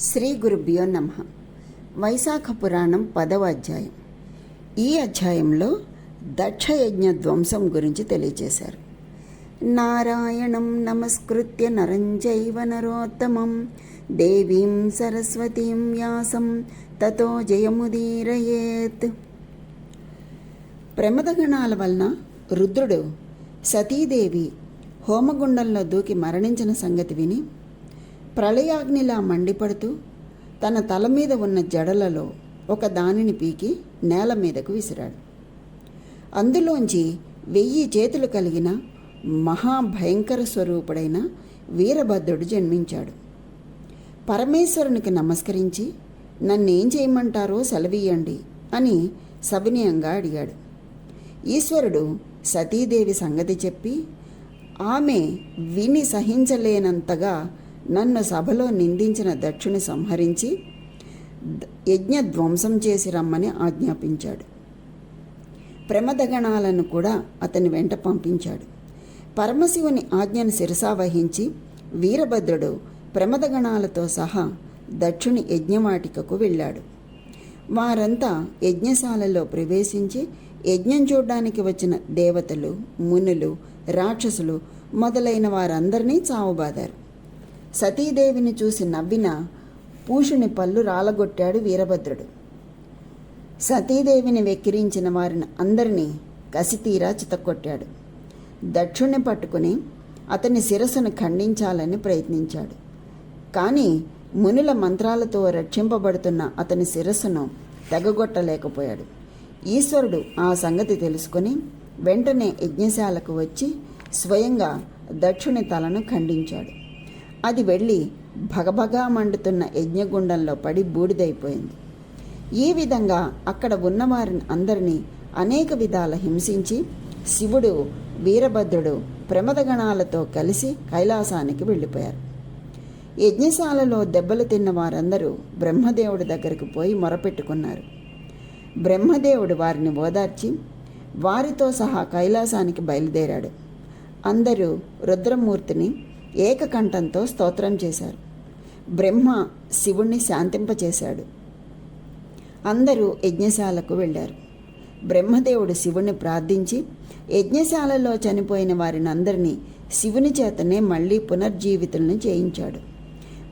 శ్రీ గురుభ్యో నమ. వైశాఖ పురాణం పదవ అధ్యాయం. ఈ అధ్యాయంలో దక్షయజ్ఞ ధ్వంసం గురించి తెలియజేశారు. నారాయణం నమస్కృత్య నరంజైవ నరోత్తమం దేవీం సరస్వతీం వ్యాసం తతో జయముదీరయేత్. ప్రమదగణాల వలన రుద్రుడు సతీదేవి హోమగుండంలో దూకి మరణించిన సంగతి విని ప్రళయాగ్నిలా మండిపడుతూ తన తల మీద ఉన్న జడలలో ఒక దానిని పీకి నేల మీదకు విసిరాడు. అందులోంచి వెయ్యి చేతులు కలిగిన మహాభయంకర స్వరూపుడైన వీరభద్రుడు జన్మించాడు. పరమేశ్వరునికి నమస్కరించి నన్నేం చేయమంటారో సెలవీయండి అని సవినయంగా అడిగాడు. ఈశ్వరుడు సతీదేవి సంగతి చెప్పి ఆమె విని సహించలేనంతగా నన్ను సభలో నిందించిన దక్షుని సంహరించి యజ్ఞ ధ్వంసం చేసి రమ్మని ఆజ్ఞాపించాడు. ప్రమదగణాలను కూడా అతని వెంట పంపించాడు. పరమశివుని ఆజ్ఞను శిరసావహించి వీరభద్రుడు ప్రమదగణాలతో సహా దక్షుని యజ్ఞవాటికకు వెళ్ళాడు. వారంతా యజ్ఞశాలలో ప్రవేశించి యజ్ఞం చూడడానికి వచ్చిన దేవతలు మునులు రాక్షసులు మొదలైన వారందరినీ చావుబాదారు. సతీదేవిని చూసి నవ్విన పూషుని పళ్ళు రాలగొట్టాడు వీరభద్రుడు. సతీదేవిని వెక్కిరించిన వారిని అందరినీ కసితీరా చితక్కొట్టాడు. దక్షుణ్ణి పట్టుకుని అతని శిరస్సును ఖండించాలని ప్రయత్నించాడు. కానీ మునుల మంత్రాలతో రక్షింపబడుతున్న అతని శిరస్సును తెగగొట్టలేకపోయాడు. ఈశ్వరుడు ఆ సంగతి తెలుసుకుని వెంటనే యజ్ఞశాలకు వచ్చి స్వయంగా దక్షుని తలను ఖండించాడు. అది వెళ్ళి భగభగా మండుతున్న యజ్ఞగుండంలో పడి బూడిదైపోయింది. ఈ విధంగా అక్కడ ఉన్నవారిని అందరినీ అనేక విధాల హింసించి శివుడు వీరభద్రుడు ప్రమదగణాలతో కలిసి కైలాసానికి వెళ్ళిపోయారు. యజ్ఞశాలలో దెబ్బలు తిన్న వారందరూ బ్రహ్మదేవుడి దగ్గరికి పోయి మొరపెట్టుకున్నారు. బ్రహ్మదేవుడు వారిని ఓదార్చి వారితో సహా కైలాసానికి బయలుదేరాడు. అందరూ రుద్రమూర్తిని ఏకకంఠంతో స్తోత్రం చేశారు. బ్రహ్మ శివుణ్ణి శాంతింపచేశాడు. అందరూ యజ్ఞశాలకు వెళ్ళారు. బ్రహ్మదేవుడు శివుణ్ణి ప్రార్థించి యజ్ఞశాలలో చనిపోయిన వారిని అందరినీ శివుని చేతనే మళ్ళీ పునర్జీవితులను చేయించాడు.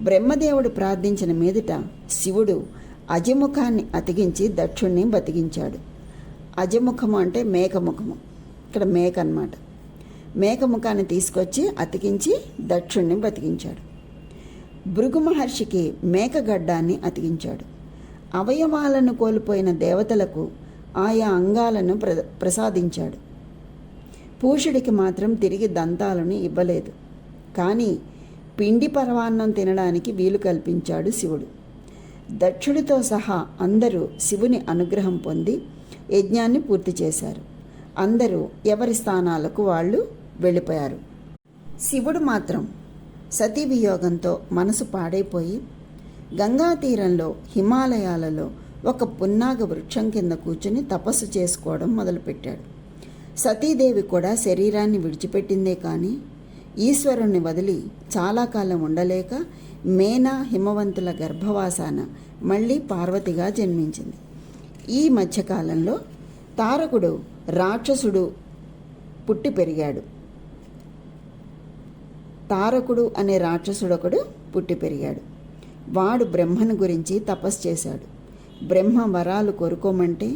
బ్రహ్మదేవుడు ప్రార్థించిన మీదట శివుడు అజముఖాన్ని అతికించి దక్షుణ్ణి బతికించాడు. అజముఖము అంటే మేకముఖము ఇక్కడ మేక అన్నమాట. మేకముఖాన్ని తీసుకొచ్చి అతికించి దక్షుణ్ణి బతికించాడు భృగు మహర్షికి మేకగడ్డాన్ని అతికించాడు. అవయవాలను కోల్పోయిన దేవతలకు ఆయా అంగాలను ప్ర ప్రసాదించాడు. పూషుడికి మాత్రం తిరిగి దంతాలను ఇవ్వలేదు. కానీ పిండి పరవాన్నం తినడానికి వీలు కల్పించాడు శివుడు. దక్షుడితో సహా అందరూ శివుని అనుగ్రహం పొంది యజ్ఞాన్ని పూర్తి చేశారు. అందరూ ఎవరి స్థానాలకు వాళ్ళు వెళ్ళిపోయారు. శివుడు మాత్రం సతీ వియోగంతో మనసు పాడైపోయి గంగా తీరంలో హిమాలయాలలో ఒక పున్నాగ వృక్షం కింద కూర్చుని తపస్సు చేసుకోవడం మొదలుపెట్టాడు. సతీదేవి కూడా శరీరాన్ని విడిచిపెట్టిందే కానీ ఈశ్వరుణ్ణి వదిలి చాలా కాలం ఉండలేక మేనా హిమవంతుల గర్భవాసాన మళ్ళీ పార్వతిగా జన్మించింది. ఈ మధ్యకాలంలో తారకుడు రాక్షసుడు పుట్టి పెరిగాడు. తారకుడు అనే రాక్షసుడొకడు పుట్టి పెరిగాడు. వాడు బ్రహ్మను గురించి తపస్సు చేశాడు. బ్రహ్మ వరాలు కోరుకోమంటే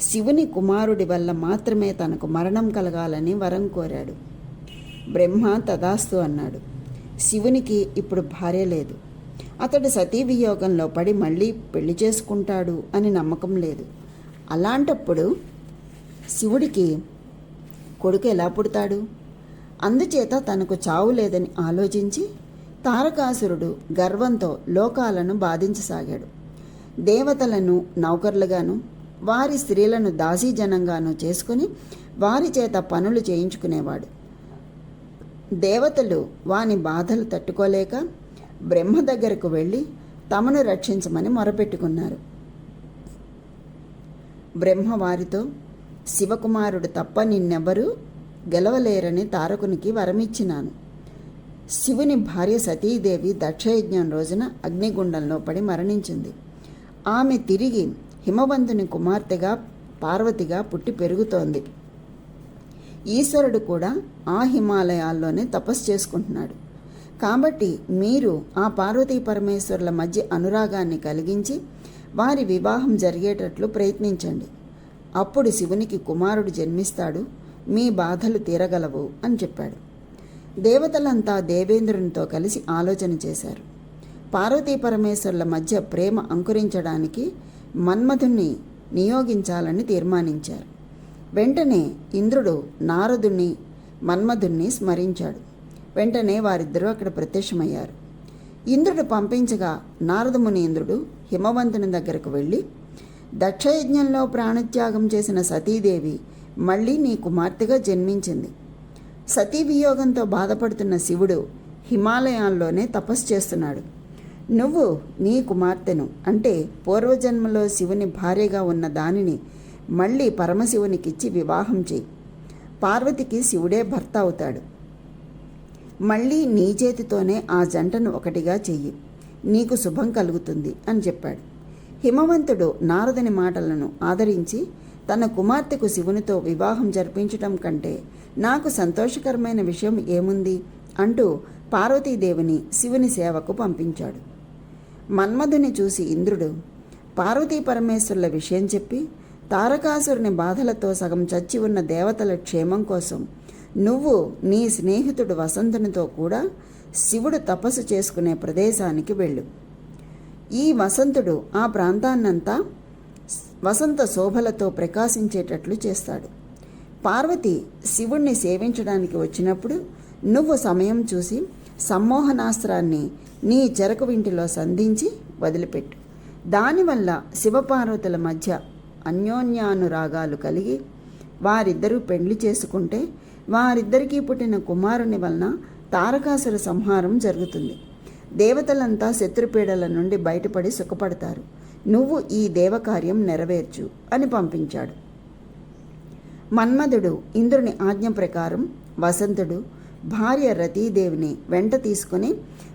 శివుని కుమారుడి వల్ల మాత్రమే తనకు మరణం కలగాలని వరం కోరాడు. బ్రహ్మ తదాస్తు అన్నాడు. శివునికి ఇప్పుడు భార్య లేదు. అతడు సతీ వియోగంలో పడి మళ్ళీ పెళ్ళి చేసుకుంటాడు అని నమ్మకం లేదు. అలాంటప్పుడు శివుడికి కొడుకు ఎలా పుడతాడు? అందుచేత తనకు చావు లేదని ఆలోచించి తారకాసురుడు గర్వంతో లోకాలను బాధించసాగాడు. దేవతలను నౌకర్లుగాను వారి స్త్రీలను దాసీజనంగాను చేసుకుని వారి చేత పనులు చేయించుకునేవాడు. దేవతలు వాని బాధలు తట్టుకోలేక బ్రహ్మ దగ్గరకు వెళ్ళి తమను రక్షించమని మొరపెట్టుకున్నారు. బ్రహ్మ వారితో శివకుమారుడు తప్ప నిన్నెవరూ గెలవలేరని తారకునికి వరమిచ్చినాను. శివుని భార్య సతీదేవి దక్షయజ్ఞం రోజున అగ్నిగుండంలో పడి మరణించింది. ఆమె తిరిగి హిమవంతుని కుమార్తెగా పార్వతిగా పుట్టి పెరుగుతోంది. ఈశ్వరుడు కూడా ఆ హిమాలయాల్లోనే తపస్సు చేసుకుంటున్నాడు. కాబట్టి మీరు ఆ పార్వతీ పరమేశ్వరుల మధ్య అనురాగాన్ని కలిగించి వారి వివాహం జరిగేటట్లు ప్రయత్నించండి. అప్పుడు శివునికి కుమారుడు జన్మిస్తాడు. మీ బాధలు తీరగలవు అని చెప్పాడు. దేవతలంతా దేవేంద్రునితో కలిసి ఆలోచన చేశారు. పార్వతీ పరమేశ్వరుల మధ్య ప్రేమ అంకురించడానికి మన్మధుణ్ణి నియోగించాలని తీర్మానించారు. వెంటనే ఇంద్రుడు నారదుణ్ణి మన్మధుణ్ణి స్మరించాడు. వెంటనే వారిద్దరూ అక్కడ ప్రత్యక్షమయ్యారు. ఇంద్రుడు పంపించగా నారదముని ఇంద్రుడు హిమవంతుని దగ్గరకు వెళ్ళి దక్షయజ్ఞంలో ప్రాణత్యాగం చేసిన సతీదేవి మళ్ళీ నీ కుమార్తెగా జన్మించింది. సతీ వియోగంతో బాధపడుతున్న శివుడు హిమాలయాల్లోనే తపస్సు చేస్తున్నాడు. నువ్వు నీ కుమార్తెను అంటే పూర్వజన్మలో శివుని భార్యగా ఉన్న దానిని మళ్ళీ పరమశివునికిచ్చి వివాహం చేయి. పార్వతికి శివుడే భర్త అవుతాడు. మళ్ళీ నీ చేతితోనే ఆ జంటను ఒకటిగా చెయ్యి. నీకు శుభం కలుగుతుంది అని చెప్పాడు. హిమవంతుడు నారదుని మాటలను ఆదరించి తన కుమార్తెకు శివునితో వివాహం జరిపించటం కంటే నాకు సంతోషకరమైన విషయం ఏముంది? అంటూ పార్వతీదేవిని శివుని సేవకు పంపించాడు. మన్మధుని చూసి ఇంద్రుడు పార్వతీ పరమేశ్వరుల విషయం చెప్పి తారకాసురుని బాధలతో సగం చచ్చి ఉన్న దేవతల క్షేమం కోసం నువ్వు నీ స్నేహితుడు వసంతునితో కూడా శివుడు తపస్సు చేసుకునే ప్రదేశానికి వెళ్ళు. ఈ వసంతుడు ఆ ప్రాంతాన్నంతా వసంత శోభలతో ప్రకాశించేటట్లు చేస్తాడు. పార్వతి శివుణ్ణి సేవించడానికి వచ్చినప్పుడు నువ్వు సమయం చూసి సమ్మోహనాస్త్రాన్ని నీ చెరకు వింటిలో సంధించి వదిలిపెట్టు. దానివల్ల శివపార్వతుల మధ్య అన్యోన్యానురాగాలు కలిగి వారిద్దరూ పెండ్లి చేసుకుంటే వారిద్దరికీ పుట్టిన కుమారుని వలన తారకాసుర సంహారం జరుగుతుంది. దేవతలంతా శత్రుపీడల నుండి బయటపడి సుఖపడతారు. నువ్వు ఈ దేవకార్యం నెరవేర్చు అని పంపించాడు. మన్మధుడు ఇంద్రుని ఆజ్ఞ ప్రకారం వసంతుడు భార్య రతీదేవిని వెంట తీసుకుని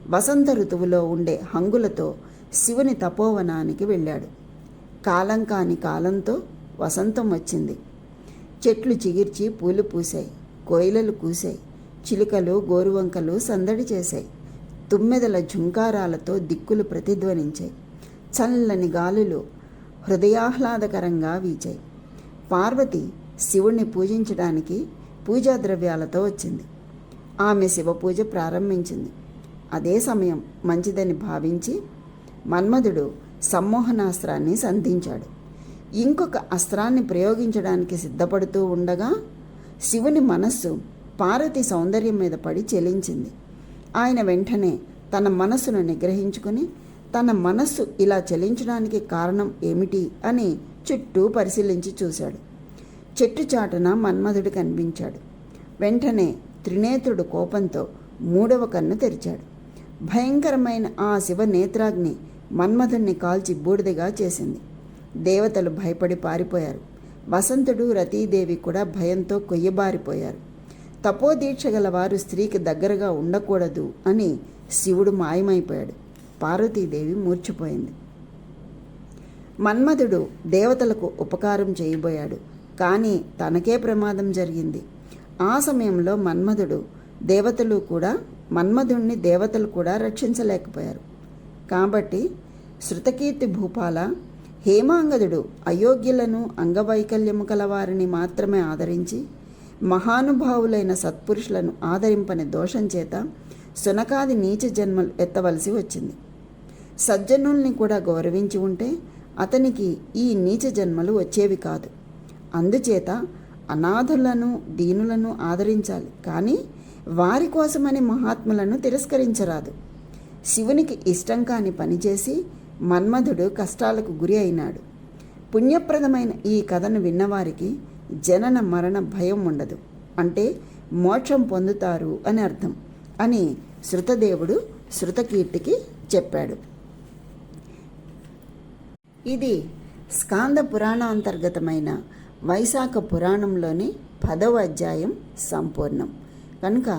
వసంత ఋతువులో ఉండే హంగులతో శివుని తపోవనానికి వెళ్ళాడు. కాలం కాని కాలంతో వసంతం వచ్చింది. చెట్లు చిగిర్చి పూలు పూసాయి కోయిలలు కూశాయి చిలుకలు గోరువంకలు సందడి చేశాయి తుమ్మెదల ఝుంకారాలతో దిక్కులు ప్రతిధ్వనించాయి. చల్లని గాలులు హృదయాహ్లాదకరంగా వీచాయి. పార్వతి శివుణ్ణి పూజించడానికి పూజా ద్రవ్యాలతో వచ్చింది. ఆమె శివ పూజ ప్రారంభించింది. అదే సమయం మంచిదని భావించి మన్మధుడు సమ్మోహనాస్త్రాన్ని సంధించాడు. ఇంకొక అస్త్రాన్ని ప్రయోగించడానికి సిద్ధపడుతూ ఉండగా శివుని మనస్సు పార్వతి సౌందర్యం మీద పడి చెలించింది. ఆయన వెంటనే తన మనస్సును నిగ్రహించుకుని తన మనస్సు ఇలా చలించడానికి కారణం ఏమిటి అని చుట్టూ పరిశీలించి చూశాడు. చెట్టు చాటున మన్మధుడు కనిపించాడు. వెంటనే త్రినేత్రుడు కోపంతో మూడవ కన్ను తెరిచాడు. భయంకరమైన ఆ శివ నేత్రాగ్ని మన్మధుణ్ణి కాల్చి బూడిదగా చేసింది. దేవతలు భయపడి పారిపోయారు. వసంతుడు రతీదేవి కూడా భయంతో కొయ్యబారిపోయారు. తపోదీక్ష గల వారు స్త్రీకి దగ్గరగా ఉండకూడదు అని శివుడు మాయమైపోయాడు. పార్వతీదేవి మూర్చిపోయింది. మన్మధుడు దేవతలకు ఉపకారం చేయబోయాడు. కానీ తనకే ప్రమాదం జరిగింది. ఆ సమయంలో మన్మధుడు దేవతలు కూడా మన్మధుణ్ణి దేవతలు కూడా రక్షించలేకపోయారు. కాబట్టి శృతకీర్తి భూపాల హేమాంగదుడు అయోగ్యులను అంగవైకల్యము కలవారిని మాత్రమే ఆదరించి మహానుభావులైన సత్పురుషులను ఆదరింపని దోషం చేత సునకాది నీచ జన్మలు ఎత్తవలసి వచ్చింది. సజ్జనుల్ని కూడా గౌరవించి ఉంటే అతనికి ఈ నీచ జన్మలు వచ్చేవి కాదు. అందుచేత అనాథులను దీనులను ఆదరించాలి. కానీ వారి కోసమని మహాత్ములను తిరస్కరించరాదు. శివునికి ఇష్టం కాని పనిచేసి మన్మధుడు కష్టాలకు గురి అయినాడు. పుణ్యప్రదమైన ఈ కథను విన్నవారికి జనన మరణ భయం ఉండదు. అంటే మోక్షం పొందుతారు అని అర్థం అని శృతదేవుడు శృతకీర్తికి చెప్పాడు. ఇది స్కాంద పురాణాంతర్గతమైన వైశాఖ పురాణంలోని పదవ అధ్యాయం సంపూర్ణం. కనుక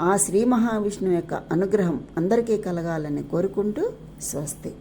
ఆ శ్రీ మహావిష్ణువు యొక్క అనుగ్రహం అందరికీ కలగాలని కోరుకుంటూ స్వస్తి.